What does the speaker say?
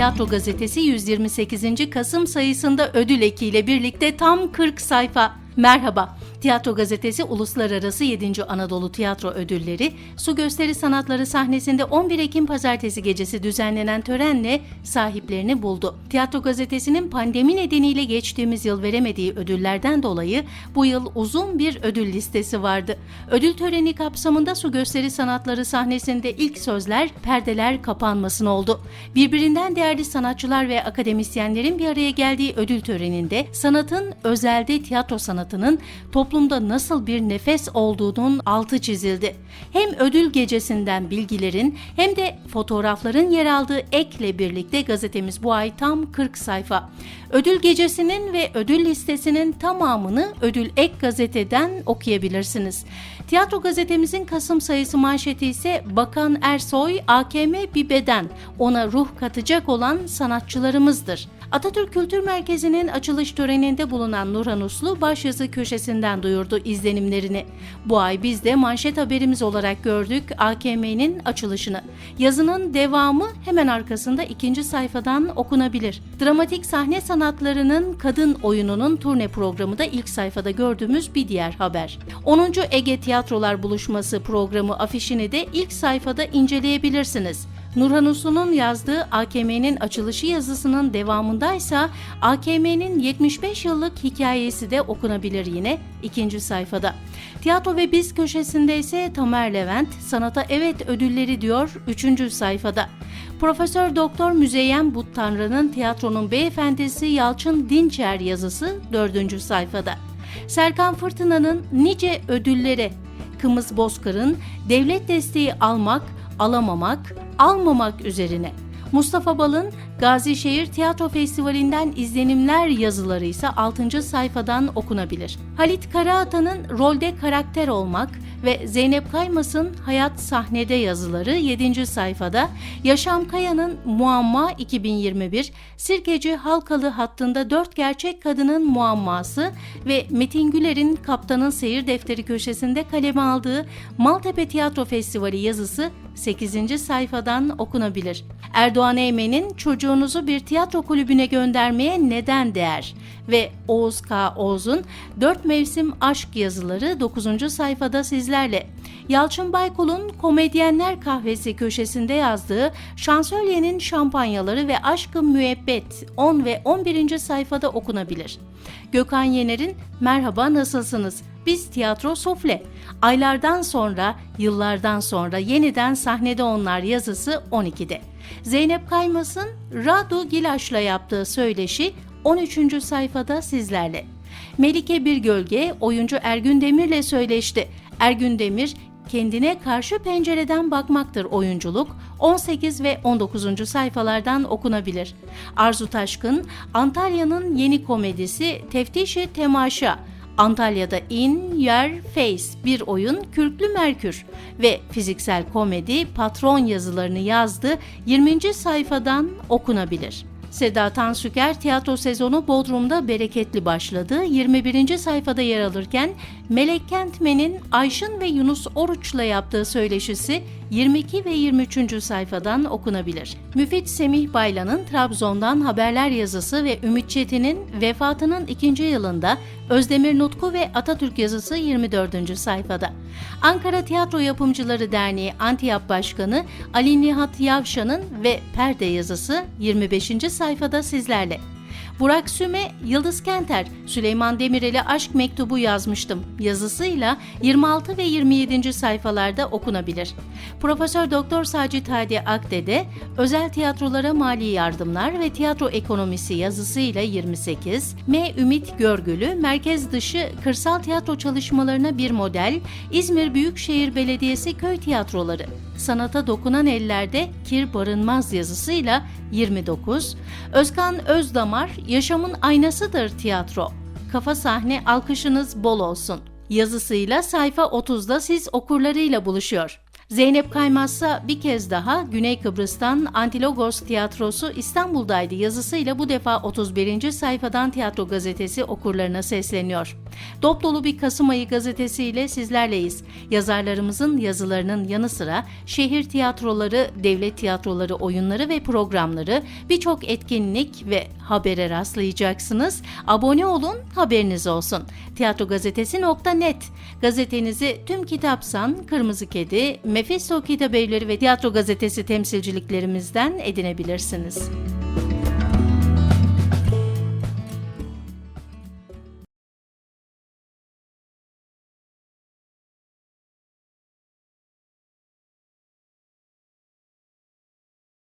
Tiyatro Gazetesi 128. Kasım sayısında ödül ekiyle birlikte tam 40 sayfa. Merhaba. Tiyatro Gazetesi Uluslararası 7. Anadolu Tiyatro Ödülleri, Su Gösteri Sanatları sahnesinde 11 Ekim Pazartesi gecesi düzenlenen törenle sahiplerini buldu. Tiyatro Gazetesi'nin pandemi nedeniyle geçtiğimiz yıl veremediği ödüllerden dolayı bu yıl uzun bir ödül listesi vardı. Ödül töreni kapsamında Su Gösteri Sanatları sahnesinde ilk sözler perdeler kapanmasın oldu. Birbirinden değerli sanatçılar ve akademisyenlerin bir araya geldiği ödül töreninde sanatın özelde tiyatro sanatının toplumda nasıl bir nefes olduğunun altı çizildi. Hem ödül gecesinden bilgilerin hem de fotoğrafların yer aldığı ekle birlikte gazetemiz bu ay tam 40 sayfa. Ödül gecesinin ve ödül listesinin tamamını Ödül Ek gazeteden okuyabilirsiniz. Tiyatro gazetemizin Kasım sayısı manşeti ise Bakan Ersoy AKM bir beden ona ruh katacak olan sanatçılarımızdır. Atatürk Kültür Merkezi'nin açılış töreninde bulunan Nurhan Uslu başyazı köşesinden duyurdu izlenimlerini. Bu ay biz de manşet haberimiz olarak gördük AKM'nin açılışını. Yazının devamı hemen arkasında ikinci sayfadan okunabilir. Dramatik sahne sanatlarının kadın oyununun turne programı da ilk sayfada gördüğümüz bir diğer haber. 10. Ege Tiyatrolar Buluşması programı afişini de ilk sayfada inceleyebilirsiniz. Nurhan Uslu'nun yazdığı AKM'nin açılışı yazısının devamındaysa AKM'nin 75 yıllık hikayesi de okunabilir yine ikinci sayfada. Tiyatro ve Biz köşesinde ise Tamer Levent sanata evet ödülleri diyor 3. sayfada. Profesör Doktor Müzeyyen Buttanrı'nın tiyatronun beyefendisi Yalçın Dinçer yazısı 4. sayfada. Serkan Fırtına'nın nice ödüllere, Kımız Bozkır'ın devlet desteği almak, alamamak, almamak üzerine. Mustafa Bal'ın Gazişehir Tiyatro Festivali'nden izlenimler yazıları ise 6. sayfadan okunabilir. Halit Karaata'nın rolde karakter olmak ve Zeynep Kaymas'ın Hayat Sahnede yazıları 7. sayfada, Yaşam Kaya'nın Muamma 2021, Sirkeci Halkalı hattında dört gerçek kadının muamması ve Metin Güler'in Kaptanın Seyir Defteri köşesinde kaleme aldığı Maltepe Tiyatro Festivali yazısı 8. sayfadan okunabilir. Erdoğan Eymen'in çocuğunuzu bir tiyatro kulübüne göndermeye neden değer ve Oğuz K. Oğuz'un 4 mevsim aşk yazıları 9. sayfada sizlerle. Yalçın Baykul'un Komedyenler Kahvesi köşesinde yazdığı Şansölye'nin şampanyaları ve aşkı müebbet 10 ve 11. sayfada okunabilir. Gökhan Yener'in Merhaba nasılsınız? Biz tiyatro sofle. Aylardan sonra, yıllardan sonra yeniden sahnede onlar yazısı 12'de. Zeynep Kaymas'ın Radu Gilaş'la yaptığı söyleşi 13. sayfada sizlerle. Melike Bir Gölge oyuncu Ergün Demir'le söyleşti. Ergün Demir kendine karşı pencereden bakmaktır oyunculuk 18 ve 19. sayfalardan okunabilir. Arzu Taşkın Antalya'nın yeni komedisi Teftişi Temaşa Antalya'da In Yer Face bir oyun Kürklü Merkür ve fiziksel komedi patron yazılarını yazdı 20. sayfadan okunabilir. Seda Tansüker tiyatro sezonu Bodrum'da bereketli başladı. 21. sayfada yer alırken Melek Kentmen'in Ayşın ve Yunus Oruç'la yaptığı söyleşisi 22 ve 23. sayfadan okunabilir. Müfit Semih Baylan'ın Trabzon'dan haberler yazısı ve Ümit Çetin'in vefatının ikinci yılında Özdemir Nutku ve Atatürk yazısı 24. sayfada. Ankara Tiyatro Yapımcıları Derneği Antiyap Başkanı Ali Nihat Yavşan'ın ve Perde yazısı 25. sayfada sizlerle. Burak Süme, Yıldız Kenter, Süleyman Demirel'e aşk mektubu yazmıştım yazısıyla 26 ve 27. sayfalarda okunabilir. Profesör Doktor Sacit Hadi Akdede, özel tiyatrolara mali yardımlar ve tiyatro ekonomisi yazısıyla 28, M. Ümit Görgülü, merkez dışı kırsal tiyatro çalışmalarına bir model, İzmir Büyükşehir Belediyesi köy tiyatroları, sanata dokunan ellerde kir barınmaz yazısıyla 29, Özkan Özdamar Yaşamın Aynasıdır Tiyatro, Kafa Sahne Alkışınız Bol Olsun yazısıyla sayfa 30'da siz okurlarıyla buluşuyor. Zeynep Kaymazsa bir kez daha Güney Kıbrıs'tan Antilogos Tiyatrosu İstanbul'daydı yazısıyla bu defa 31. sayfadan Tiyatro Gazetesi okurlarına sesleniyor. Dop dolu bir Kasım ayı gazetesiyle sizlerleyiz. Yazarlarımızın yazılarının yanı sıra şehir tiyatroları, devlet tiyatroları oyunları ve programları birçok etkinlik ve habere rastlayacaksınız. Abone olun, haberiniz olsun. Tiyatrogazetesi.net Gazetenizi tüm Kitapsan, Kırmızı Kedi, Mephisto Kitabevleri ve Tiyatro Gazetesi temsilciliklerimizden edinebilirsiniz.